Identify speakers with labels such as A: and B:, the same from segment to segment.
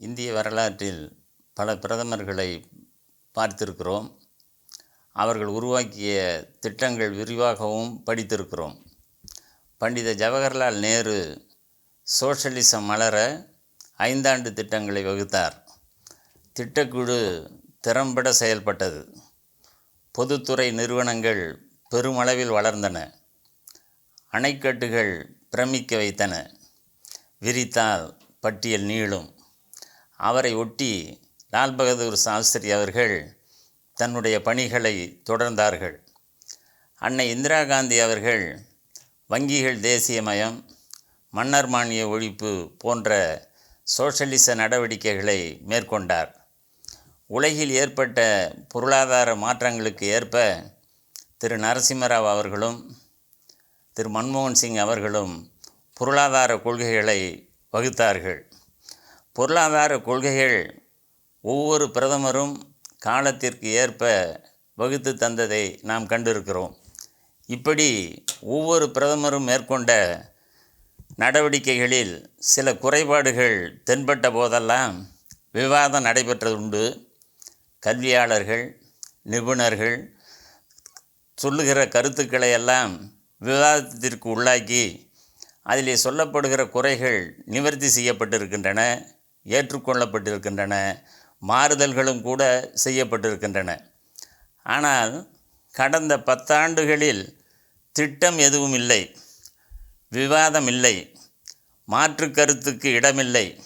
A: இந்திய வரலாற்றில் பல பிரதமர்களை பார்த்திருக்கிறோம். அவர்கள் உருவாக்கிய திட்டங்கள் விரிவாகவும் படித்திருக்கிறோம். பண்டித ஜவஹர்லால் நேரு சோஷலிசம் மலர ஐந்தாண்டு திட்டங்களை வகுத்தார். திட்டக்குழு திறம்பட செயல்பட்டது. பொதுத்துறை நிறுவனங்கள் பெருமளவில் வளர்ந்தன. அணைக்கட்டுகள் பிரமிக்க வைத்தன. விரித்தால் பட்டியல் நீளும். அவரை ஒட்டி லால் பகதூர் சாஸ்திரி அவர்கள் தன்னுடைய பணிகளை தொடர்ந்தார்கள். அன்னை இந்திரா காந்தி அவர்கள் வங்கிகள் தேசியமயம் மன்னர் மானிய ஒழிப்பு போன்ற சோஷலிச நடவடிக்கைகளை மேற்கொண்டார். உலகில் ஏற்பட்ட பொருளாதார மாற்றங்களுக்கு ஏற்ப திரு நரசிம்மராவ் அவர்களும் திரு மன்மோகன் சிங் அவர்களும் பொருளாதார கொள்கைகளை வகுத்தார்கள். பொருளாதார கொள்கைகள் ஒவ்வொரு பிரதமரும் காலத்திற்கு ஏற்ப வகுத்து தந்ததை நாம் கண்டிருக்கிறோம். இப்படி ஒவ்வொரு பிரதமரும் மேற்கொண்ட நடவடிக்கைகளில் சில குறைபாடுகள் தென்பட்ட போதெல்லாம் விவாதம் நடைபெற்றதுண்டு. கல்வியாளர்கள் நிபுணர்கள் சொல்லுகிற கருத்துக்களை எல்லாம் விவாதத்திற்கு உள்ளாக்கி அதிலே சொல்லப்படுகிற குறைகள் நிவர்த்தி செய்யப்பட்டிருக்கின்றன. ஏற்றுக்கொள்ளப்பட்டிருக்கின்றன. மாறுதல்களும் கூட செய்யப்பட்டிருக்கின்றன. ஆனால் கடந்த பத்தாண்டுகளில் திட்டம் எதுவும் இல்லை. விவாதம் இல்லை. மாற்று கருத்துக்கு இடமில்லை.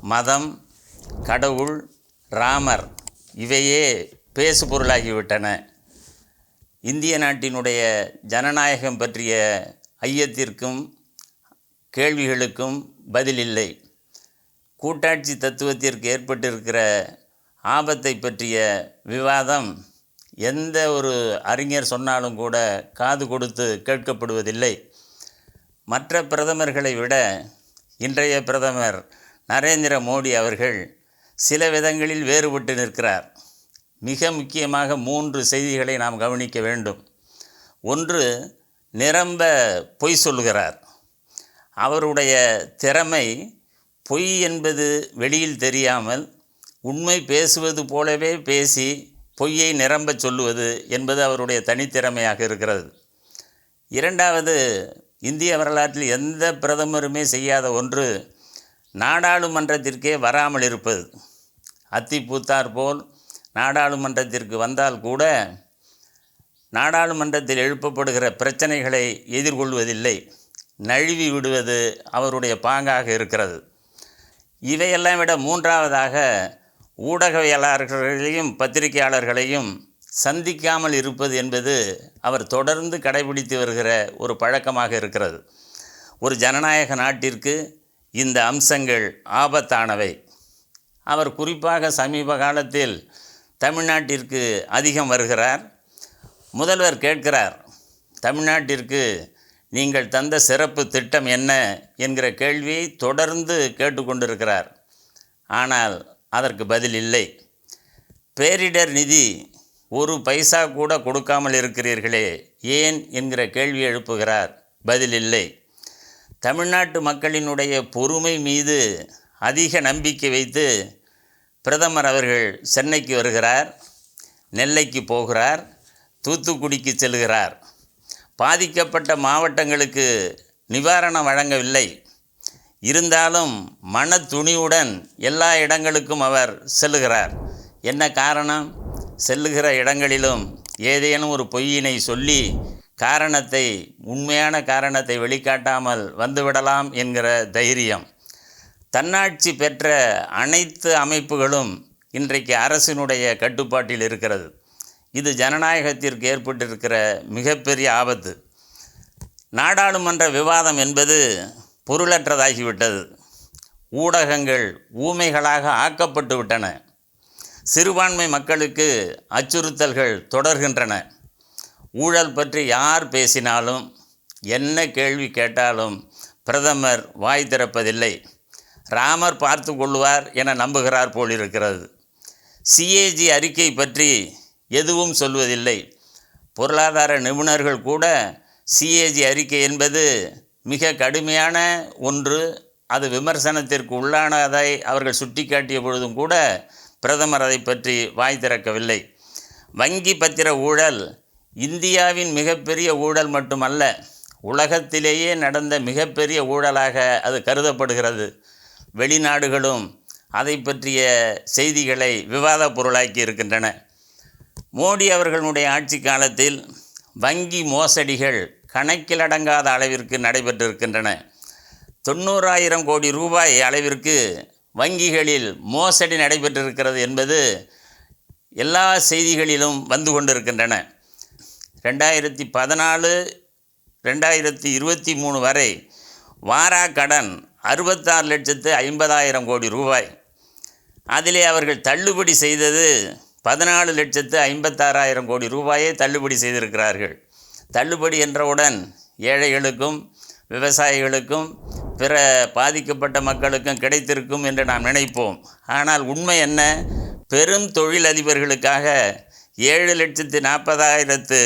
A: மதம் கடவுள் ராமர் இவையே பேசு பொருளாகிவிட்டன இந்திய நாட்டினுடைய ஜனநாயகம் பற்றிய ஐயத்திற்கும் கேள்விகளுக்கும் பதில் இல்லை. கூட்டாட்சி தத்துவத்திற்கு ஏற்பட்டிருக்கிற ஆபத்தை பற்றிய விவாதம் எந்த ஒரு அறிஞர் சொன்னாலும் கூட காது கொடுத்து கேட்கப்படுவதில்லை. மற்ற பிரதமர்களை விட இன்றைய பிரதமர் நரேந்திர மோடி அவர்கள் சில விதங்களில் வேறுபட்டு நிற்கிறார். மிக முக்கியமாக மூன்று செய்திகளை நாம் கவனிக்க வேண்டும். ஒன்று நிரம்ப பொய் சொல்லுகிறார். அவருடைய திறமை பொய் என்பது வெளியில் தெரியாமல் உண்மை பேசுவது போலவே பேசி பொய்யை நிரம்ப சொல்லுவது என்பது அவருடைய தனித்திறமையாக இருக்கிறது. இரண்டாவது இந்திய வரலாற்றில் எந்த பிரதமருமே செய்யாத ஒன்று நாடாளுமன்றத்திற்கே வராமல் இருப்பது. அத்தி பூத்தார் போல் நாடாளுமன்றத்திற்கு வந்தால் கூட நாடாளுமன்றத்தில் எழுப்பப்படுகிற பிரச்சனைகளை எதிர்கொள்வதில்லை. நழுவி விடுவது அவருடைய பாங்காக இருக்கிறது. இவையெல்லாம் விட மூன்றாவதாக ஊடகவியலாளர்களையும் பத்திரிகையாளர்களையும் சந்திக்காமல் இருப்பது என்பது அவர் தொடர்ந்து கடைபிடித்து வருகிற ஒரு பழக்கமாக இருக்கிறது. ஒரு ஜனநாயக நாட்டிற்கு இந்த அம்சங்கள் ஆபத்தானவை. அவர் குறிப்பாக சமீப காலத்தில் தமிழ்நாட்டிற்கு அதிகம் வருகிறார். முதல்வர் கேட்கிறார் தமிழ்நாட்டிற்கு நீங்கள் தந்த சிறப்பு திட்டம் என்ன என்கிற கேள்வியை தொடர்ந்து கேட்டுக்கொண்டிருக்கிறார். ஆனால் அதற்கு பதில் இல்லை. பேரிடர் நிதி ஒரு பைசா கூட கொடுக்காமல் இருக்கிறீர்களே ஏன் என்கிற கேள்வி எழுப்புகிறார். பதில் இல்லை. தமிழ்நாட்டு மக்களினுடைய பொறுமை மீது அதிக நம்பிக்கை வைத்து பிரதமர் அவர்கள் சென்னைக்கு வருகிறார் நெல்லைக்கு போகிறார் தூத்துக்குடிக்கு செல்கிறார். பாதிக்கப்பட்ட மாவட்டங்களுக்கு நிவாரணம் வழங்கவில்லை. இருந்தாலும் மன துணிவுடன் எல்லா இடங்களுக்கும் அவர் செல்லுகிறார். என்ன காரணம்? செல்லுகிற இடங்களிலும் ஏதேனும் ஒரு பொய்யினை சொல்லி காரணத்தை உண்மையான காரணத்தை வெளிக்காட்டாமல் வந்துவிடலாம் என்கிற தைரியம். தன்னாட்சி பெற்ற அனைத்து அமைப்புகளும் இன்றைக்கு அரசினுடைய கட்டுப்பாட்டில் இருக்கிறது. இது ஜனநாயகத்திற்கு ஏற்பட்டிருக்கிற மிகப்பெரிய ஆபத்து. நாடாளுமன்ற விவாதம் என்பது பொருளற்றதாகிவிட்டது. ஊடகங்கள் ஊமைகளாக ஆக்கப்பட்டு விட்டன. சிறுபான்மை மக்களுக்கு அச்சுறுத்தல்கள் தொடர்கின்றன. ஊழல் பற்றி யார் பேசினாலும் என்ன கேள்வி கேட்டாலும் பிரதமர் வாய் திறப்பதில்லை. ராமர் பார்த்து கொள்வார் என நம்புகிறார் போலிருக்கிறது. சிஏஜி அறிக்கை பற்றி எதுவும் சொல்வதில்லை. பொருளாதார நிபுணர்கள் கூட சிஏஜி அறிக்கை என்பது மிக கடுமையான ஒன்று. அது விமர்சனத்திற்கு உள்ளானதை அவர்கள் சுட்டிக்காட்டிய பொழுதும் கூட பிரதமர் அதை பற்றி வாய் திறக்கவில்லை. வங்கி பத்திர ஊழல் இந்தியாவின் மிகப்பெரிய ஊழல் மட்டுமல்ல உலகத்திலேயே நடந்த மிகப்பெரிய ஊழலாக அது கருதப்படுகிறது. வெளிநாடுகளும் அதை பற்றிய செய்திகளை விவாத பொருளாக்கி இருக்கின்றன. மோடி அவர்களுடைய ஆட்சி காலத்தில் வங்கி மோசடிகள் கணக்கிலடங்காத அளவிற்கு நடைபெற்றிருக்கின்றன. தொண்ணூறாயிரம் கோடி ரூபாய் அளவிற்கு வங்கிகளில் மோசடி நடைபெற்றிருக்கிறது என்பது எல்லா செய்திகளிலும் வந்து கொண்டிருக்கின்றன. ரெண்டாயிரத்தி பதினாலு ரெண்டாயிரத்தி இருபத்தி மூணு வரை வாரா கடன் அறுபத்தாறு லட்சத்து ஐம்பதாயிரம் கோடி ரூபாய். அதிலே அவர்கள் தள்ளுபடி செய்தது பதினாலு லட்சத்து ஐம்பத்தாறாயிரம் கோடி ரூபாயை தள்ளுபடி செய்திருக்கிறார்கள். தள்ளுபடி என்றவுடன் ஏழைகளுக்கும் விவசாயிகளுக்கும் பிற பாதிக்கப்பட்ட மக்களுக்கும் கிடைத்திருக்கும் என்று நாம் நினைப்போம். ஆனால் உண்மை என்ன? பெரும் தொழிலதிபர்களுக்காக ஏழு லட்சத்து நாற்பதாயிரத்து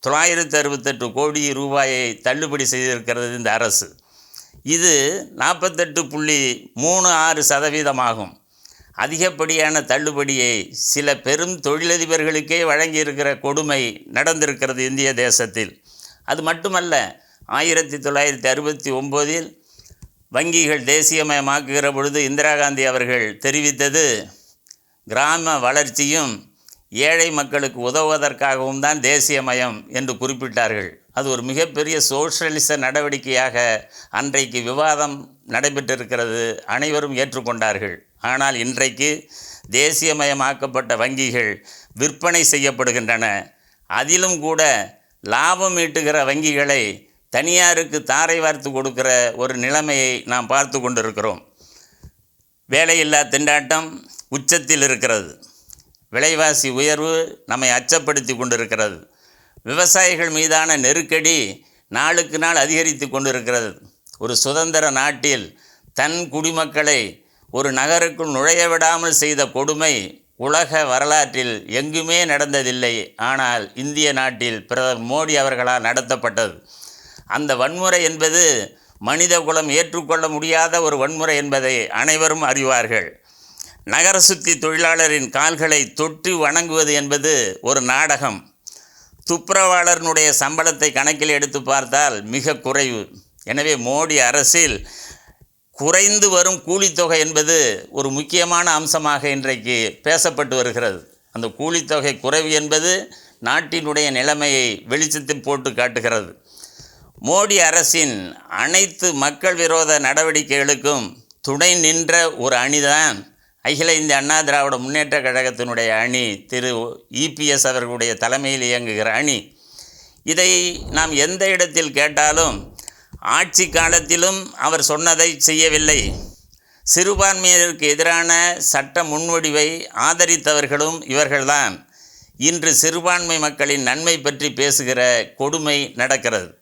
A: தொள்ளாயிரத்து அறுபத்தெட்டு கோடி ரூபாயை தள்ளுபடி செய்திருக்கிறது இந்த அரசு. இது நாற்பத்தெட்டு புள்ளி மூணு ஆறு சதவீதமாகும். அதிகப்படியான தள்ளுபடியை சில பெரும் தொழிலதிபர்களுக்கே வழங்கியிருக்கிற கொடுமை நடந்திருக்கிறது இந்திய தேசத்தில். அது மட்டுமல்ல ஆயிரத்தி தொள்ளாயிரத்தி அறுபத்தி ஒம்போதில் வங்கிகள் தேசியமயமாக்குகிற பொழுது இந்திரா காந்தி அவர்கள் தெரிவித்தது கிராம வளர்ச்சியும் ஏழை மக்களுக்கு உதவுவதற்காகவும் தான் தேசியமயம் என்று குறிப்பிட்டார்கள். அது ஒரு மிகப்பெரிய சோஷலிச நடவடிக்கையாக அன்றைக்கு விவாதம் நடைபெற்றிருக்கிறது அனைவரும் ஏற்றுக்கொண்டார்கள். ஆனால் இன்றைக்கு தேசியமயமாக்கப்பட்ட வங்கிகள் விற்பனை செய்யப்படுகின்றன. அதிலும் கூட லாபம் ஈட்டுகிற வங்கிகளை தனியாருக்கு தாரை வார்த்து கொடுக்கிற ஒரு நிலைமையை நாம் பார்த்து கொண்டிருக்கிறோம். வேலையில்லா திண்டாட்டம் உச்சத்தில் இருக்கிறது. விலைவாசி உயர்வு நம்மை அச்சப்படுத்தி கொண்டிருக்கிறது. விவசாயிகள் மீதான நெருக்கடி நாளுக்கு நாள் அதிகரித்து கொண்டிருக்கிறது. ஒரு சுதந்திர நாட்டில் தன் குடிமக்களை ஒரு நகருக்குள் நுழைய விடாமல் செய்த கொடுமை உலக வரலாற்றில் எங்குமே நடந்ததில்லை. ஆனால் இந்திய நாட்டில் பிரதமர் மோடி அவர்களால் நடத்தப்பட்டது. அந்த வன்முறை என்பது மனித குலம் ஏற்றுக்கொள்ள முடியாத ஒரு வன்முறை என்பதை அனைவரும் அறிவார்கள். நகர சுத்தி தொழிலாளரின் கால்களை தொட்டு வணங்குவது என்பது ஒரு நாடகம். துப்புரவாளர்னுடைய சம்பளத்தை கணக்கில் எடுத்து பார்த்தால் மிக குறைவு. எனவே மோடி அரசில் குறைந்து வரும் கூலித்தொகை என்பது ஒரு முக்கியமான அம்சமாக இன்றைக்கு பேசப்பட்டு வருகிறது. அந்த கூலித்தொகை குறைவு என்பது நாட்டினுடைய நிலைமையை வெளிச்சத்தில் போட்டு காட்டுகிறது. மோடி அரசின் அனைத்து மக்கள் விரோத நடவடிக்கைகளுக்கும் துணை நின்ற ஒரு அணிதான் அகில இந்திய அண்ணா திராவிட முன்னேற்ற கழகத்தினுடைய அணி திரு இபிஎஸ் அவர்களுடைய தலைமையில் இயங்குகிற அணி. இதை நாம் எந்த இடத்தில் கேட்டாலும் ஆட்சி காலத்திலும் அவர் சொன்னதை செய்யவில்லை. சிறுபான்மையினருக்கு எதிரான சட்ட முன்வடிவை ஆதரித்தவர்களும் இவர்கள்தான். இன்று சிறுபான்மை மக்களின் நன்மை பற்றி பேசுகிற கொடுமை நடக்கிறது.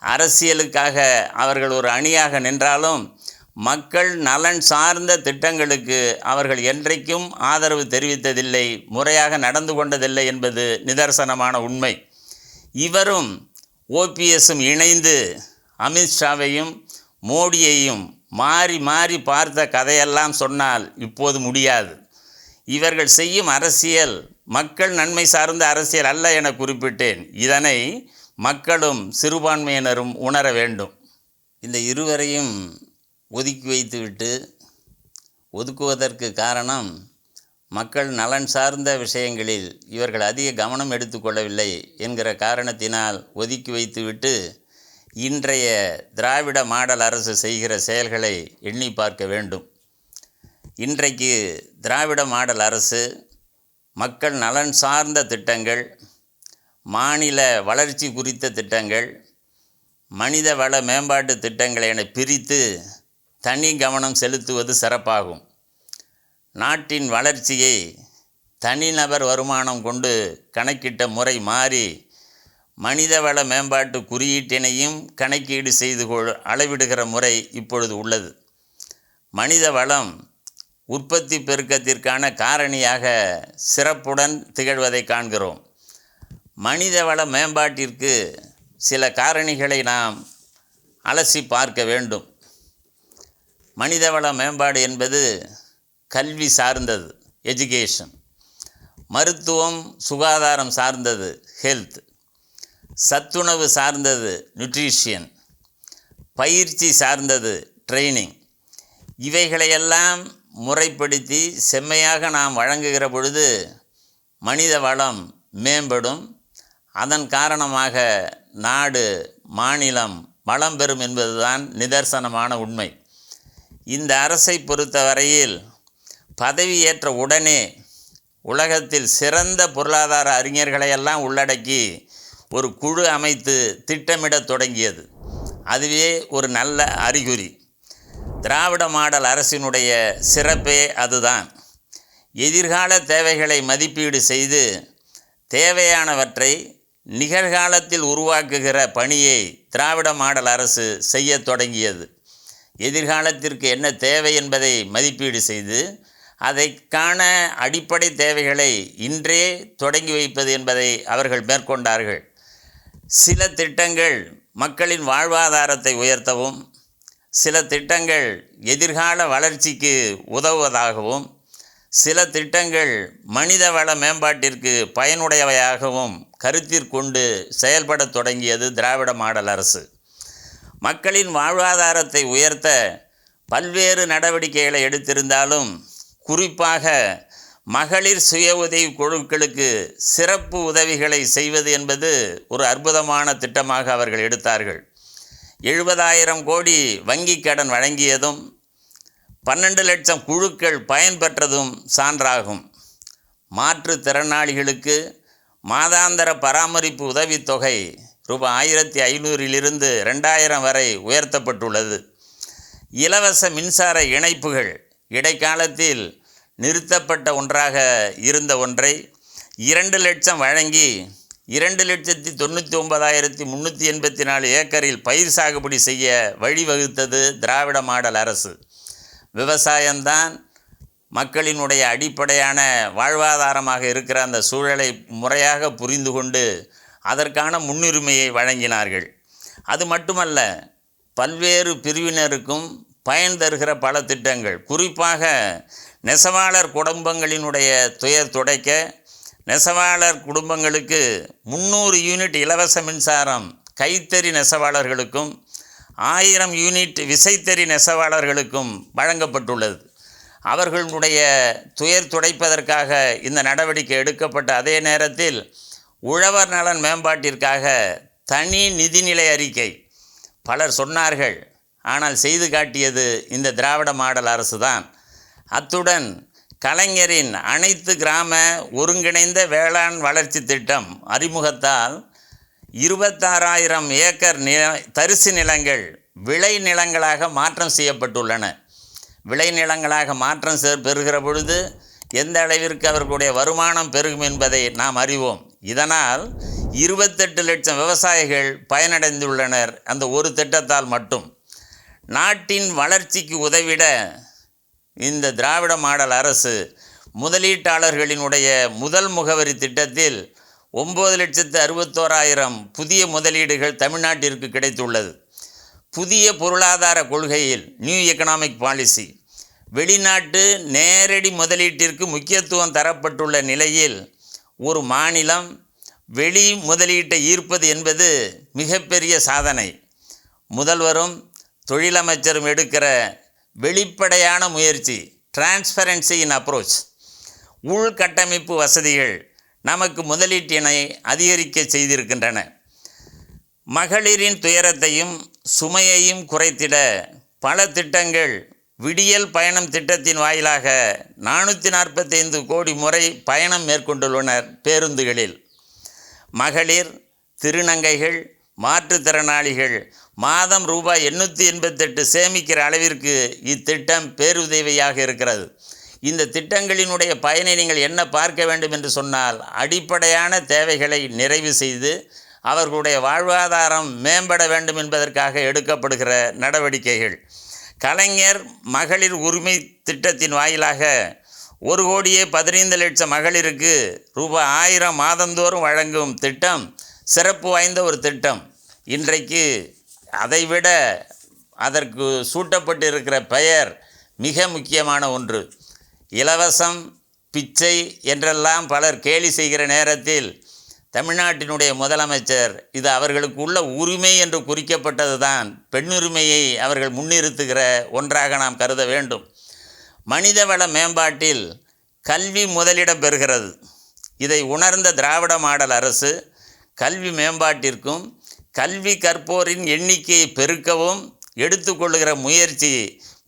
A: அரசியலுக்காக அவர்கள் ஒரு அணியாக நின்றாலும் மக்கள் நலன் சார்ந்த திட்டங்களுக்கு அவர்கள் என்றைக்கும் ஆதரவு தெரிவித்ததில்லை முறையாக நடந்து கொண்டதில்லை என்பது நிதர்சனமான உண்மை. இவரும் ஓபிஎஸும் இணைந்து அமித்ஷாவையும் மோடியையும் மாறி மாறி பார்த்த கதையெல்லாம் சொன்னால் இப்போது முடியாது. இவர்கள் செய்யும் அரசியல் மக்கள் நன்மை சார்ந்த அரசியல் அல்ல என குறிப்பிட்டேன். இதனை மக்களும் சிறுபான்மையினரும் உணர வேண்டும். இந்த இருவரையும் ஒதுக்கி வைத்துவிட்டு ஒதுக்குவதற்கு காரணம் மக்கள் நலன் சார்ந்த விஷயங்களில் இவர்கள் அதிக கவனம் எடுத்துக்கொள்ளவில்லை என்கிற காரணத்தினால் ஒதுக்கி வைத்துவிட்டு இன்றைய திராவிட மாடல் அரசு செய்கிற செயல்களை எண்ணி பார்க்க வேண்டும். இன்றைக்கு திராவிட மாடல் அரசு மக்கள் நலன் சார்ந்த திட்டங்கள் மாநில வளர்ச்சி குறித்த திட்டங்கள் மனித வள மேம்பாட்டு திட்டங்களை என பிரித்து தனி கவனம் செலுத்துவது சிறப்பாகும். நாட்டின் வளர்ச்சியை தனிநபர் வருமானம் கொண்டு கணக்கிட்ட முறை மாறி மனிதவள மேம்பாட்டு குறியீட்டினையும் கணக்கீடு செய்து கொள் அளவிடுகிற முறை இப்பொழுது உள்ளது. மனித வளம் உற்பத்தி பெருக்கத்திற்கான காரணியாக சிறப்புடன் திகழ்வதை காண்கிறோம். மனிதவள மேம்பாட்டிற்கு சில காரணிகளை நாம் அலசி பார்க்க வேண்டும். மனிதவள மேம்பாடு என்பது கல்வி சார்ந்தது எஜுகேஷன் மருத்துவம் சுகாதாரம் சார்ந்தது ஹெல்த் சத்துணவு சார்ந்தது நியூட்ரிஷியன் பயிற்சி சார்ந்தது ட்ரைனிங் இவைகளையெல்லாம் முறைப்படுத்தி செம்மையாக நாம் வழங்குகிற பொழுது மனித வளம் மேம்படும். அதன் காரணமாக நாடு மாநிலம் வளம் பெறும் என்பதுதான் நிதர்சனமான உண்மை. இந்த அரசை பொறுத்தவரையில் பதவியேற்ற உடனே உலகத்தில் சிறந்த பொருளாதார அறிஞர்களையெல்லாம் உள்ளடக்கி ஒரு குழு அமைத்து திட்டமிடத் தொடங்கியது. அதுவே ஒரு நல்ல அறிகுறி. திராவிட மாடல் அரசினுடைய சிறப்பே அதுதான். எதிர்கால தேவைகளை மதிப்பீடு செய்து தேவையானவற்றை நிகழ்காலத்தில் உருவாக்குகிற பணியை திராவிட மாடல் அரசு செய்யத் தொடங்கியது. எதிர்காலத்திற்கு என்ன தேவை என்பதை மதிப்பீடு செய்து அதைக்கான அடிப்படை தேவைகளை இன்றே தொடங்கி வைப்பது என்பதை அவர்கள் மேற்கொண்டார்கள். சில திட்டங்கள் மக்களின் வாழ்வாதாரத்தை உயர்த்தவும் சில திட்டங்கள் எதிர்கால வளர்ச்சிக்கு உதவுவதாகவும் சில திட்டங்கள் மனித வள மேம்பாட்டிற்கு பயனுடையவையாகவும் கருத்திற்கொண்டு செயல்படத் தொடங்கியது திராவிட மாடல் அரசு. மக்களின் வாழ்வாதாரத்தை உயர்த்த பல்வேறு நடவடிக்கைகளை எடுத்திருந்தாலும் குறிப்பாக மகளிர் சுய உதவி குழுக்களுக்கு சிறப்பு உதவிகளை செய்வது என்பது ஒரு அற்புதமான திட்டமாக அவர்கள் எடுத்தார்கள். எழுபதாயிரம் கோடி வங்கிக் கடன் வழங்கியதும் பன்னெண்டு லட்சம் குழுக்கள் பயன்பெற்றதும் சான்றாகும். மாற்றுத்திறனாளிகளுக்கு மாதாந்திர பராமரிப்பு உதவித்தொகை ரூபாய் ஆயிரத்தி ஐநூறிலிருந்து ரெண்டாயிரம் வரை உயர்த்தப்பட்டுள்ளது. இலவச மின்சார இணைப்புகள் இடைக்காலத்தில் நிறுத்தப்பட்ட ஒன்றாக இருந்த ஒன்றை இரண்டு லட்சம் வழங்கி இரண்டு லட்சத்தி தொண்ணூற்றி ஒன்பதாயிரத்தி முந்நூற்றி எண்பத்தி நாலு ஏக்கரில் பயிர் சாகுபடி செய்ய வழிவகுத்தது திராவிட மாடல் அரசு. விவசாயம்தான் மக்களினுடைய அடிப்படையான வாழ்வாதாரமாக இருக்கிற அந்த சூழலை முறையாக புரிந்து கொண்டு அதற்கான முன்னுரிமையை வழங்கினார்கள். அது மட்டுமல்ல பல்வேறு பிரிவினருக்கும் பயன் தருகிற பல திட்டங்கள். குறிப்பாக நெசவாளர் குடும்பங்களினுடைய துயர் துடைக்க நெசவாளர் குடும்பங்களுக்கு முந்நூறு யூனிட் இலவச மின்சாரம் கைத்தறி நெசவாளர்களுக்கும் ஆயிரம் யூனிட் விசைத்தறி நெசவாளர்களுக்கும் வழங்கப்பட்டுள்ளது. அவர்களுடைய துயர் துடைப்பதற்காக இந்த நடவடிக்கை எடுக்கப்பட்ட அதே நேரத்தில் உழவர் நலன் மேம்பாட்டிற்காக தனி நிதிநிலை அறிக்கை பலர் சொன்னார்கள். ஆனால் செய்து காட்டியது இந்த திராவிட மாடல் அரசு தான் அத்துடன் கலைஞரின் அனைத்து கிராம ஒருங்கிணைந்த வேளாண் வளர்ச்சி திட்டம் அறிமுகத்தால் இருபத்தாறாயிரம் ஏக்கர் நில தரிசு நிலங்கள் விளை நிலங்களாக மாற்றம் செய்யப்பட்டுள்ளன. விளை நிலங்களாக மாற்றம் செ- பெறுகிற பொழுது எந்த அளவிற்கு அவர்களுடைய வருமானம் பெருகும் என்பதை நாம் அறிவோம். இதனால் இருபத்தெட்டு லட்சம் விவசாயிகள் பயனடைந்துள்ளனர். அந்த ஒரு திட்டத்தால் மட்டும். நாட்டின் வளர்ச்சிக்கு உதவிட இந்த திராவிட மாடல் அரசு முதலீட்டாளர்களினுடைய முதல் முகவரி திட்டத்தில் ஒம்பது லட்சத்து அறுபத்தோராயிரம் புதிய முதலீடுகள் தமிழ்நாட்டிற்கு கிடைத்துள்ளது. புதிய பொருளாதார கொள்கையில் நியூ எக்கனாமிக் பாலிசி வெளிநாட்டு நேரடி முதலீட்டிற்கு முக்கியத்துவம் தரப்பட்டுள்ள நிலையில் ஒரு மாநிலம் வெளி முதலீட்டை ஈர்ப்பது என்பது மிகப்பெரிய சாதனை. முதல்வரும் தொழிலமைச்சரும் எடுக்கிற வெளிப்படையான முயற்சி டிரான்ஸ்பரன்சி இன் அப்ரோச் உள்கட்டமைப்பு வசதிகள் நமக்கு முதலீட்டினை அதிகரிக்க செய்திருக்கின்றன. மகளிரின் துயரத்தையும் சுமையையும் குறைத்திட பல திட்டங்கள் விடியல் பயணம் திட்டத்தின் வாயிலாக நானூற்றி நாற்பத்தைந்து கோடி முறை பயணம் மேற்கொண்டுள்ளனர் பேருந்துகளில். மகளிர் திருநங்கைகள் மாற்றுத்திறனாளிகள் மாதம் ரூபாய் எண்ணூற்றி எண்பத்தெட்டு சேமிக்கிற அளவிற்கு இத்திட்டம் பேருதவியாக இருக்கிறது. இந்த திட்டங்களினுடைய பயனை நீங்கள் என்ன பார்க்க வேண்டும் என்று சொன்னால் அடிப்படையான தேவைகளை நிறைவு செய்து அவர்களுடைய வாழ்வாதாரம் மேம்பட வேண்டும் என்பதற்காக எடுக்கப்படுகிற நடவடிக்கைகள். கலைஞர் மகளிர் உரிமை திட்டத்தின் வாயிலாக ஒரு கோடியே பதினைந்து லட்சம் மகளிருக்கு ரூபாய் ஆயிரம் மாதந்தோறும் வழங்கும் திட்டம் சிறப்பு வாய்ந்த ஒரு திட்டம். இன்றைக்கு அதைவிட அதற்கு சூட்டப்பட்டிருக்கிற பெயர் மிக முக்கியமான ஒன்று. இலவசம் பிச்சை என்றெல்லாம் பலர் கேலி செய்கிற நேரத்தில் தமிழ்நாட்டினுடைய முதலமைச்சர் இது அவர்களுக்கு உள்ள உரிமை என்று குறிக்கப்பட்டது தான் பெண்ணுரிமையை அவர்கள் முன்னிறுத்துகிற ஒன்றாக நாம் கருத வேண்டும். மனிதவள மேம்பாட்டில் கல்வி முதலிடம் பெறுகிறது. இதை உணர்ந்த திராவிட மாடல் அரசு கல்வி மேம்பாட்டிற்கும் கல்வி கற்போரின் எண்ணிக்கையை பெருக்கவும் எடுத்துக்கொள்கிற முயற்சி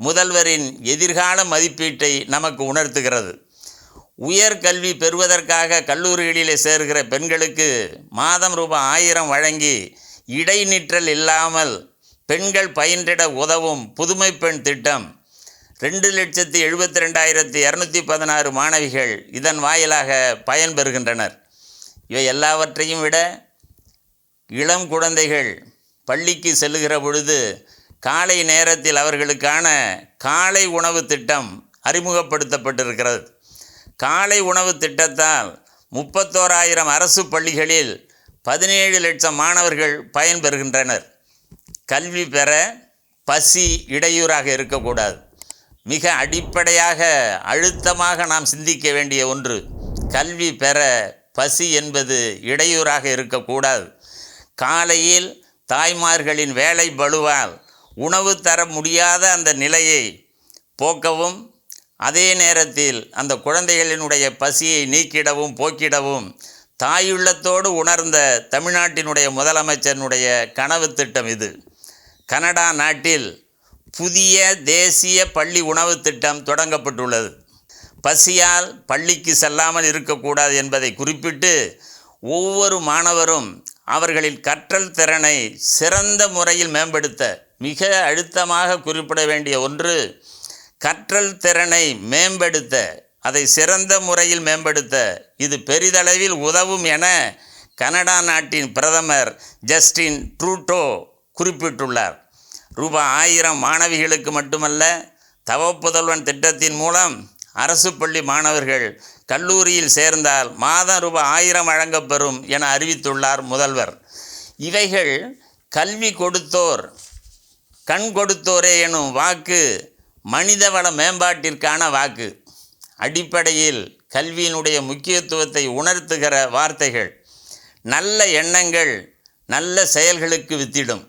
A: முதல்வரின் எதிர்கால மதிப்பீட்டை நமக்கு உணர்த்துகிறது. உயர்கல்வி பெறுவதற்காக கல்லூரிகளிலே சேர்கிற பெண்களுக்கு மாதம் ரூபாய் ஆயிரம் வழங்கி இடைநிற்றல் இல்லாமல் பெண்கள் பயின்றிட உதவும் புதுமை பெண் திட்டம் ரெண்டு லட்சத்தி எழுபத்தி ரெண்டாயிரத்தி இரநூத்தி பதினாறு மாணவிகள் இதன் வாயிலாக பயன்பெறுகின்றனர் இவை எல்லாவற்றையும் விட இளம் குழந்தைகள் பள்ளிக்கு செல்லுகிற பொழுது காலை நேரத்தில் அவர்களுக்கான காலை உணவு திட்டம் அறிமுகப்படுத்தப்பட்டிருக்கிறது. காலை உணவு திட்டத்தால் முப்பத்தோராயிரம் அரசு பள்ளிகளில் பதினேழு லட்சம் மாணவர்கள் பயன்பெறுகின்றனர். கல்வி பெற பசி இடையூறாக இருக்கக்கூடாது. மிக அடிப்படையாக அழுத்தமாக நாம் சிந்திக்க வேண்டிய ஒன்று கல்வி பெற பசி என்பது இடையூறாக இருக்கக்கூடாது. காலையில் தாய்மார்களின் வேலை பழுவால் உணவு தர முடியாத அந்த நிலையை போக்கவும் அதே நேரத்தில் அந்த குழந்தைகளினுடைய பசியை நீக்கிடவும் போக்கிடவும் தாயுள்ளத்தோடு உணர்ந்த தமிழ்நாட்டினுடைய முதலமைச்சனுடைய கனவு திட்டம் இது. கனடா நாட்டில் புதிய தேசிய பள்ளி உணவு திட்டம் தொடங்கப்பட்டுள்ளது. பசியால் பள்ளிக்கு செல்லாமல் இருக்கக்கூடாது என்பதை குறிப்பிட்டு ஒவ்வொரு மாணவரும் அவர்களின் கற்றல் திறனை சிறந்த முறையில் மேம்படுத்த மிக அழுத்தமாக குறிப்பிட வேண்டிய ஒன்று கற்றல் திறனை மேம்படுத்த அதை சிறந்த முறையில் மேம்படுத்த. இது பெரிதளவில் உதவும் என கனடா நாட்டின் பிரதமர் ஜஸ்டின் ட்ரூட்டோ குறிப்பிட்டுள்ளார். ரூபாய் ஆயிரம் மாணவிகளுக்கு மட்டுமல்ல தவப்புதல்வன் திட்டத்தின் மூலம் அரசு பள்ளி மாணவர்கள் கல்லூரியில் சேர்ந்தால் மாதம் ரூபாய் ஆயிரம் வழங்கப்பெறும் என அறிவித்துள்ளார் முதல்வர். இவைகள் கல்வி கொடுத்தோர் கண் கொடுத்தோரே எனும் வாக்கு மனிதவள மேம்பாட்டிற்கான வாக்கு. அடிப்படையில் கல்வியினுடைய முக்கியத்துவத்தை உணர்த்துகிற வார்த்தைகள் நல்ல எண்ணங்கள் நல்ல செயல்களுக்கு வித்திடும்.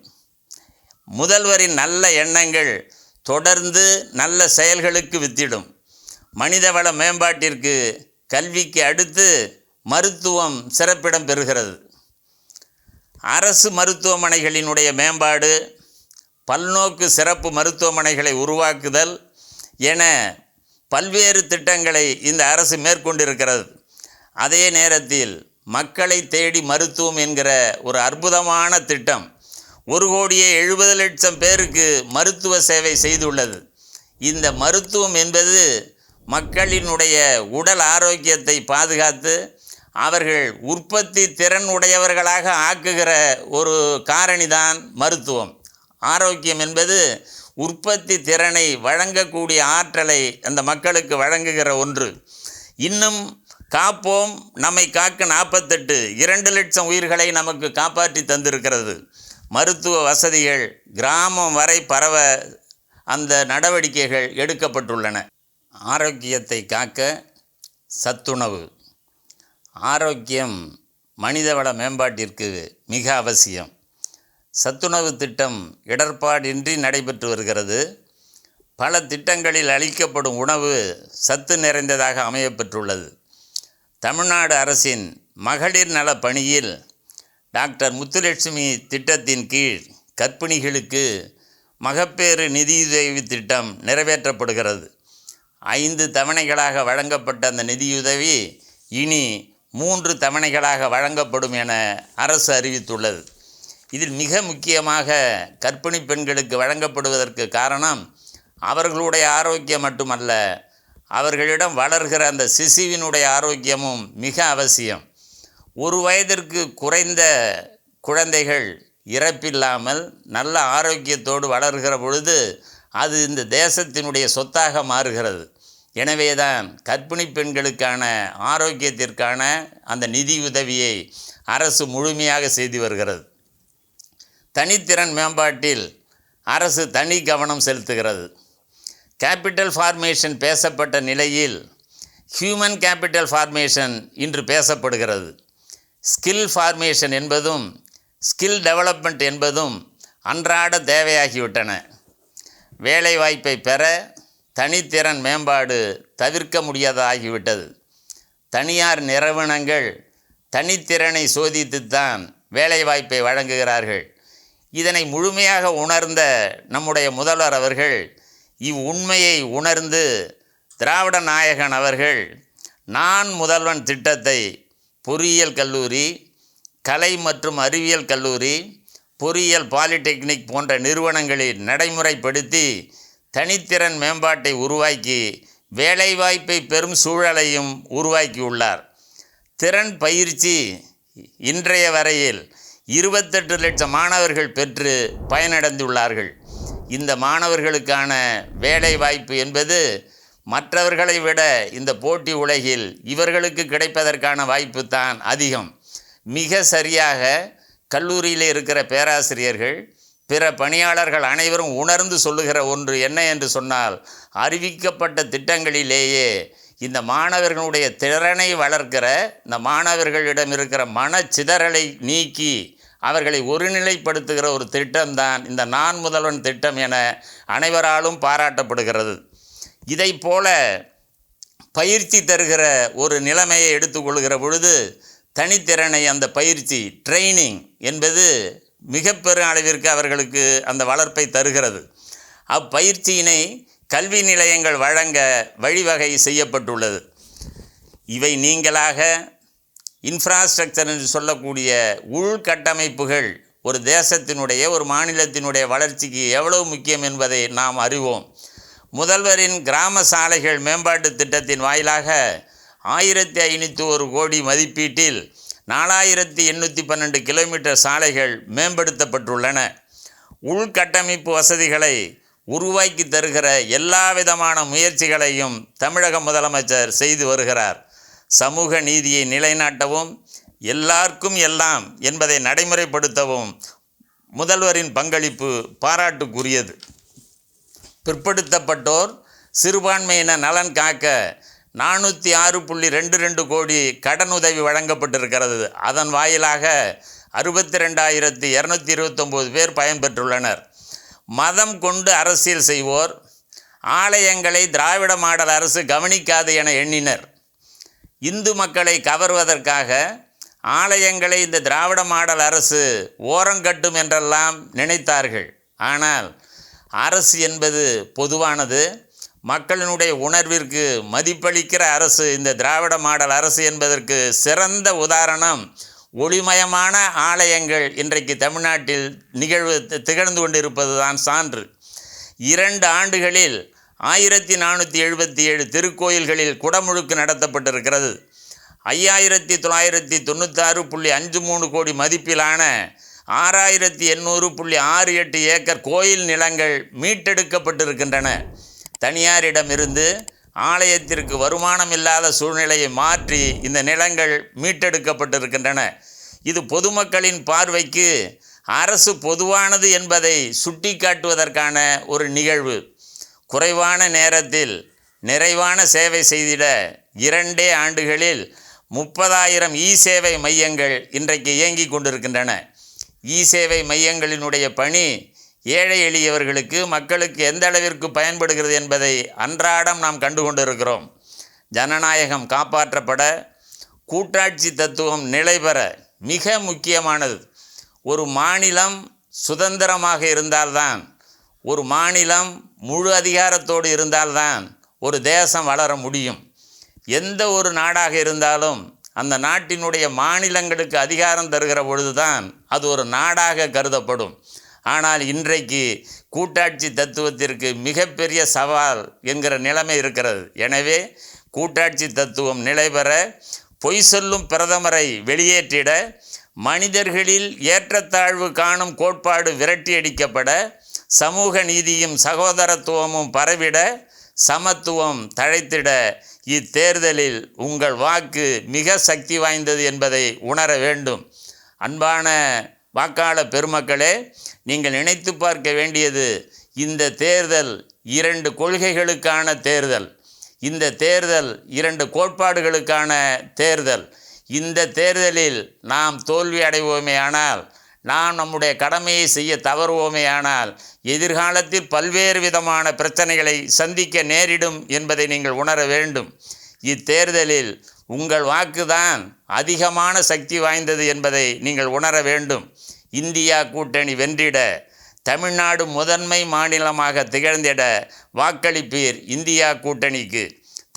A: முதல்வரின் நல்ல எண்ணங்கள் தொடர்ந்து நல்ல செயல்களுக்கு வித்திடும். மனிதவள மேம்பாட்டிற்கு கல்விக்கு அடுத்து மருத்துவம் சிறப்பிடம் பெறுகிறது. அரசு மருத்துவமனைகளினுடைய மேம்பாடு பல்நோக்கு சிறப்பு மருத்துவமனைகளை உருவாக்குதல் என பல்வேறு திட்டங்களை இந்த அரசு மேற்கொண்டிருக்கிறது. அதே நேரத்தில் மக்களை தேடி மருத்துவம் என்கிற ஒரு அற்புதமான திட்டம் ஒரு கோடியே எழுபது லட்சம் பேருக்கு மருத்துவ சேவை செய்துள்ளது. இந்த மருத்துவம் என்பது மக்களினுடைய உடல் ஆரோக்கியத்தை பாதுகாத்து அவர்கள் உற்பத்தி திறன் உடையவர்களாக ஆக்குகிற ஒரு காரணிதான் மருத்துவம். ஆரோக்கியம் என்பது உற்பத்தி திறனை வழங்கக்கூடிய ஆற்றலை அந்த மக்களுக்கு வழங்குகிற ஒன்று. இன்னும் காப்போம். நம்மை காக்க நாற்பத்தெட்டு இரண்டு லட்சம் உயிர்களை நமக்கு காப்பாற்றி தந்திருக்கிறது. மருத்துவ வசதிகள் கிராமம் வரை பரவ அந்த நடவடிக்கைகள் எடுக்கப்பட்டுள்ளன. ஆரோக்கியத்தை காக்க சத்துணவு. ஆரோக்கியம் மனிதவள மேம்பாட்டிற்கு மிக அவசியம். சத்துணவு திட்டம் இடர்பாடின்றி நடைபெற்று வருகிறது. பல திட்டங்களில் அளிக்கப்படும் உணவு சத்து நிறைந்ததாக அமையப்பெற்றுள்ளது. தமிழ்நாடு அரசின் மகளிர் நல பணியில் டாக்டர் முத்துலட்சுமி திட்டத்தின் கீழ் கர்ப்பிணிகளுக்கு மகப்பேறு நிதியுதவி திட்டம் நிறைவேற்றப்படுகிறது. ஐந்து தவணைகளாக வழங்கப்பட்ட அந்த நிதியுதவி இனி மூன்று தவணைகளாக வழங்கப்படும் என அரசு அறிவித்துள்ளது. இதில் மிக முக்கியமாக கர்ப்பிணி பெண்களுக்கு வழங்கப்படுவதற்கு காரணம் அவர்களுடைய ஆரோக்கியம் மட்டுமல்ல அவர்களிடம் வளர்கிற அந்த சிசுவினுடைய ஆரோக்கியமும் மிக அவசியம். ஒரு வயதிற்கு குறைந்த குழந்தைகள் இறப்பில்லாமல் நல்ல ஆரோக்கியத்தோடு வளர்கிற பொழுது அது இந்த தேசத்தினுடைய சொத்தாக மாறுகிறது. எனவே தான் கர்ப்பிணி பெண்களுக்கான ஆரோக்கியத்திற்கான அந்த நிதி உதவியை அரசு முழுமையாக செய்து வருகிறது. தனித்திறன் மேம்பாட்டில் அரசு தனி கவனம் செலுத்துகிறது. கேபிட்டல் ஃபார்மேஷன் பேசப்பட்ட நிலையில் ஹியூமன் கேபிட்டல் ஃபார்மேஷன் இன்று பேசப்படுகிறது. ஸ்கில் ஃபார்மேஷன் என்பதும் ஸ்கில் டெவலப்மெண்ட் என்பதும் அன்றாட தேவையாகிவிட்டன. வேலைவாய்ப்பை பெற தனித்திறன் மேம்பாடு தவிர்க்க முடியாததாகிவிட்டது தனியார் நிறுவனங்கள் தனித்திறனை சோதித்துத்தான் வேலைவாய்ப்பை வழங்குகிறார்கள். இதனை முழுமையாக உணர்ந்த நம்முடைய முதல்வர் அவர்கள் இவ் உண்மையை உணர்ந்து திராவிட நாயகன் அவர்கள் நான் முதல்வன் திட்டத்தை பொறியியல் கல்லூரி கலை மற்றும் அறிவியல் கல்லூரி பொறியியல் பாலிடெக்னிக் போன்ற நிறுவனங்களில் நடைமுறைப்படுத்தி தனித்திறன் மேம்பாட்டை உருவாக்கி வேலைவாய்ப்பை பெறும் சூழலையும் உருவாக்கியுள்ளார். திறன் பயிற்சி இன்றைய வரையில் இருபத்தெட்டு லட்சம் மாணவர்கள் பெற்று பயனடைந்துள்ளார்கள். இந்த மாணவர்களுக்கான வேலை வாய்ப்பு என்பது மற்றவர்களை விட இந்த போட்டி உலகில் இவர்களுக்கு கிடைப்பதற்கான வாய்ப்பு தான் அதிகம். மிக சரியாக கல்லூரியில் இருக்கிற பேராசிரியர்கள் பிற பணியாளர்கள் அனைவரும் உணர்ந்து சொல்லுகிற ஒன்று என்ன என்று சொன்னால் அறிவிக்கப்பட்ட திட்டங்களிலேயே இந்த மாணவர்களுடைய திறனை வளர்க்கிற இந்த மாணவர்களிடம் இருக்கிற மனச்சிதறலை நீக்கி அவர்களை ஒருநிலைப்படுத்துகிற ஒரு திட்டம்தான் இந்த நான் முதல்வன் திட்டம் என அனைவராலும் பாராட்டப்படுகிறது. இதைப் போல பயிற்சி தருகிற ஒரு நிலைமையை எடுத்துக்கொள்கிற பொழுது தனித்திறனை அந்த பயிற்சி ட்ரைனிங் என்பது மிக பெரும் அளவிற்கு அவர்களுக்கு அந்த வளர்ப்பை தருகிறது. அப்பயிற்சியினை கல்வி நிலையங்கள் வழங்க வழிவகை செய்யப்பட்டுள்ளது. இவை நீங்களாக இன்ஃப்ராஸ்ட்ரக்சர் என்று சொல்லக்கூடிய உள்கட்டமைப்புகள் ஒரு தேசத்தினுடைய ஒரு மாநிலத்தினுடைய வளர்ச்சிக்கு எவ்வளவு முக்கியம் என்பதை நாம் அறிவோம். முதல்வரின் கிராம சாலைகள் மேம்பாட்டு திட்டத்தின் வாயிலாக ஆயிரத்தி ஐநூற்றி ஒரு கோடி மதிப்பீட்டில் நாலாயிரத்தி எண்ணூற்றி பன்னெண்டு கிலோமீட்டர் சாலைகள் மேம்படுத்தப்பட்டுள்ளன. உள்கட்டமைப்பு வசதிகளை உருவாக்கி தருகிற எல்லா விதமான முயற்சிகளையும் தமிழக முதலமைச்சர் செய்து வருகிறார். சமூக நீதியை நிலைநாட்டவும் எல்லாருக்கும் எல்லாம் என்பதை நடைமுறைப்படுத்தவும் முதல்வரின் பங்களிப்பு பாராட்டுக்குரியது. பிற்படுத்தப்பட்டோர் சிறுபான்மையின நலன் காக்க நானூற்றி ஆறு புள்ளி ரெண்டு ரெண்டு கோடி கடனுதவி வழங்கப்பட்டிருக்கிறது. அதன் வாயிலாக அறுபத்தி ரெண்டாயிரத்தி இரநூத்தி இருபத்தொம்போது பேர் பயன்பெற்றுள்ளனர். மதம் கொண்டு அரசியல் செய்வோர் ஆலயங்களை திராவிட மாடல் அரசு கவனிக்காது என எண்ணினர். இந்து மக்களை கவர்வதற்காக ஆலயங்களை இந்த திராவிட மாடல் அரசு ஓரங்கட்டும் என்றெல்லாம் நினைத்தார்கள். ஆனால் அரசு என்பது பொதுவானது. மக்களினுடைய உணர்விற்கு மதிப்பளிக்கிற அரசு இந்த திராவிட மாடல் அரசு என்பதற்கு சிறந்த உதாரணம் ஒளிமயமான ஆலயங்கள் இன்றைக்கு தமிழ்நாட்டில் நிகழ்வு திகழ்ந்து கொண்டிருப்பது தான் சான்று. இரண்டு ஆண்டுகளில் ஆயிரத்தி நானூற்றி எழுபத்தி ஏழு திருக்கோயில்களில் குடமுழுக்கு நடத்தப்பட்டிருக்கிறது. ஐயாயிரத்தி தொள்ளாயிரத்தி தொண்ணூத்தாறு புள்ளி அஞ்சு மூணு கோடி மதிப்பிலான ஆறாயிரத்தி எண்ணூறு புள்ளி ஆறு எட்டு ஏக்கர் கோயில் நிலங்கள் மீட்டெடுக்கப்பட்டிருக்கின்றன. தனியாரிடமிருந்து ஆலயத்திற்கு வருமானம் இல்லாத சூழ்நிலையை மாற்றி இந்த நிலங்கள் மீட்டெடுக்கப்பட்டிருக்கின்றன. இது பொதுமக்களின் பார்வைக்கு அரசு பொதுவானது என்பதை சுட்டிக்காட்டுவதற்கான ஒரு நிகழ்வு. குறைவான நேரத்தில் நிறைவான சேவை செய்திட இரண்டே ஆண்டுகளில் முப்பதாயிரம் இ சேவை மையங்கள் இன்றைக்கு இயங்கிக் கொண்டிருக்கின்றன. இ சேவை மையங்களினுடைய பணி ஏழை எளியவர்களுக்கு மக்களுக்கு எந்த அளவிற்கு பயன்படுகிறது என்பதை அன்றாடம் நாம் கண்டு கொண்டிருக்கிறோம் ஜனநாயகம் காப்பாற்றப்பட கூட்டாட்சி தத்துவம் நிலைபெற மிக முக்கியமானது. ஒரு மாநிலம் சுதந்திரமாக இருந்தால்தான் ஒரு மாநிலம் முழு அதிகாரத்தோடு இருந்தால்தான் ஒரு தேசம் வளர முடியும். எந்த ஒரு நாடாக இருந்தாலும் அந்த நாட்டினுடைய மாநிலங்களுக்கு அதிகாரம் தருகிற பொழுதுதான் அது ஒரு நாடாக கருதப்படும். ஆனால் இன்றைக்கு கூட்டாட்சி தத்துவத்திற்கு மிகப்பெரிய சவால் என்கிற நிலைமை இருக்கிறது. எனவே கூட்டாட்சி தத்துவம் நிலைபெற பொய் சொல்லும் பிரதமரை வெளியேற்றிட மனிதர்களில் ஏற்றத்தாழ்வு காணும் கோட்பாடு விரட்டியடிக்கப்பட சமூக நீதியும் சகோதரத்துவமும் பரவிட சமத்துவம் தழைத்திட இத்தேர்தலில் உங்கள் வாக்கு மிக சக்தி வாய்ந்தது என்பதை உணர வேண்டும். அன்பான வாக்காளர் பெருமக்களே நீங்கள் நினைத்து பார்க்க வேண்டியது இந்த தேர்தல் இரண்டு கொள்கைகளுக்கான தேர்தல். இந்த தேர்தல் இரண்டு கோட்பாடுகளுக்கான தேர்தல். இந்த தேர்தலில் நாம் தோல்வி அடைவோமே ஆனால் நாம் நம்முடைய கடமையை செய்ய தவறுவோமே ஆனால் எதிர்காலத்தில் பல்வேறு விதமான பிரச்சனைகளை சந்திக்க நேரிடும் என்பதை நீங்கள் உணர வேண்டும். இத்தேர்தலில் உங்கள் வாக்குதான் அதிகமான சக்தி வாய்ந்தது என்பதை நீங்கள் உணர வேண்டும். இந்தியா கூட்டணி வென்றிட தமிழ்நாடு முதன்மை மாநிலமாக திகழ்ந்திட வாக்களிப்பீர் இந்தியா கூட்டணிக்கு.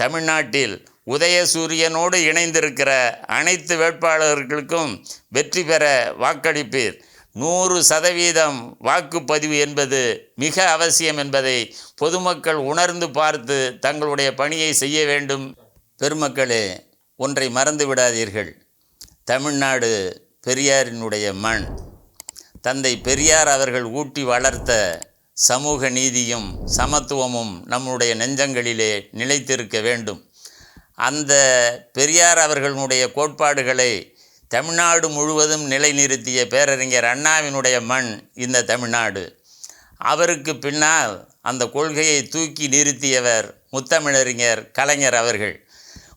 A: தமிழ்நாட்டில் உதயசூரியனோடு இணைந்திருக்கிற அனைத்து வேட்பாளர்களுக்கும் வெற்றி பெற வாக்களிப்பீர். நூறு சதவீதம் வாக்குப்பதிவு என்பது மிக அவசியம் என்பதை பொதுமக்கள் உணர்ந்து பார்த்து தங்களுடைய பணியை செய்ய வேண்டும். பெருமக்களே ஒன்றை மறந்து விடாதீர்கள். தமிழ்நாடு பெரியாரினுடைய மண் தந்தை பெரியார் அவர்கள் ஊட்டி வளர்த்த சமூக நீதியும் சமத்துவமும் நம்முடைய நெஞ்சங்களிலே நிலைத்திருக்க வேண்டும். அந்த பெரியார் அவர்களுடைய கோட்பாடுகளை தமிழ்நாடு முழுவதும் நிலைநிறுத்திய பேரறிஞர் அண்ணாவினுடைய மண் இந்த தமிழ்நாடு. அவருக்கு பின்னால் அந்த கொள்கையை தூக்கி நிறுத்தியவர் முத்தமிழறிஞர் கலைஞர் அவர்கள்.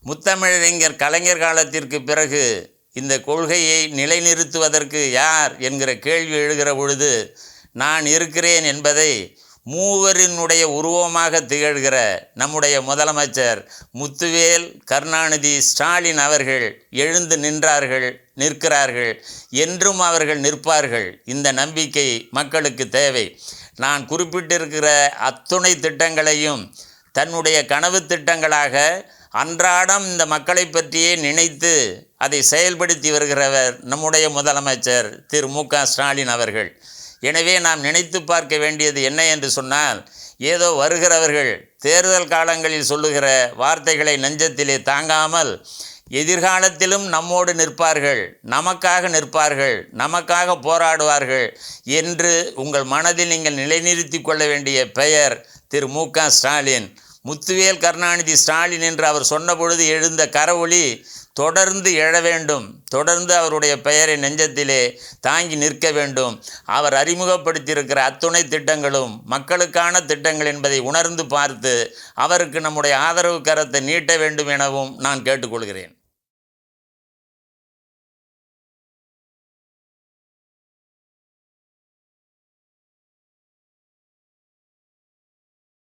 A: முத்தமிழறிஞர் கலைஞர் காலத்திற்கு பிறகு இந்த கொள்கையை நிலைநிறுத்துவதற்கு யார் என்கிற கேள்வி எழுகிற பொழுது நான் இருக்கிறேன் என்பதை மூவரினுடைய உருவமாக திகழ்கிற நம்முடைய முதலமைச்சர் முத்துவேல் கருணாநிதி ஸ்டாலின் அவர்கள் எழுந்து நின்றார்கள் நிற்கிறார்கள் என்றும் அவர்கள் நிற்பார்கள். இந்த நம்பிக்கை மக்களுக்கு தேவை. நான் குறிப்பிட்டிருக்கிற அத்துணை திட்டங்களையும் தன்னுடைய கனவு திட்டங்களாக அன்றாடம் இந்த மக்களை பற்றியே நினைத்து அதை செயல்படுத்தி வருகிறவர் நம்முடைய முதலமைச்சர் திரு மு க ஸ்டாலின் அவர்கள். எனவே நாம் நினைத்து பார்க்க வேண்டியது என்ன என்று சொன்னால் ஏதோ வருகிறவர்கள் தேர்தல் காலங்களில் சொல்லுகிற வார்த்தைகளை நெஞ்சத்திலே தாங்காமல் எதிர்காலத்திலும் நம்மோடு நிற்பார்கள் நமக்காக நிற்பார்கள் நமக்காக போராடுவார்கள் என்று உங்கள் மனதில் நீங்கள் நிலைநிறுத்தி கொள்ள வேண்டிய பெயர் திரு மு க ஸ்டாலின். முத்துவேல் கருணாநிதி ஸ்டாலின் என்று அவர் சொன்ன பொழுது எழுந்த கரவொளி தொடர்ந்து எழ வேண்டும். தொடர்ந்து அவருடைய பெயரை நெஞ்சத்திலே தாங்கி நிற்க வேண்டும். அவர் அறிமுகப்படுத்தியிருக்கிற அத்துணை திட்டங்களும் மக்களுக்கான திட்டங்கள் என்பதை உணர்ந்து பார்த்து அவருக்கு நம்முடைய ஆதரவு கரத்தை நீட்ட வேண்டும் எனவும் நான் கேட்டுக்கொள்கிறேன்.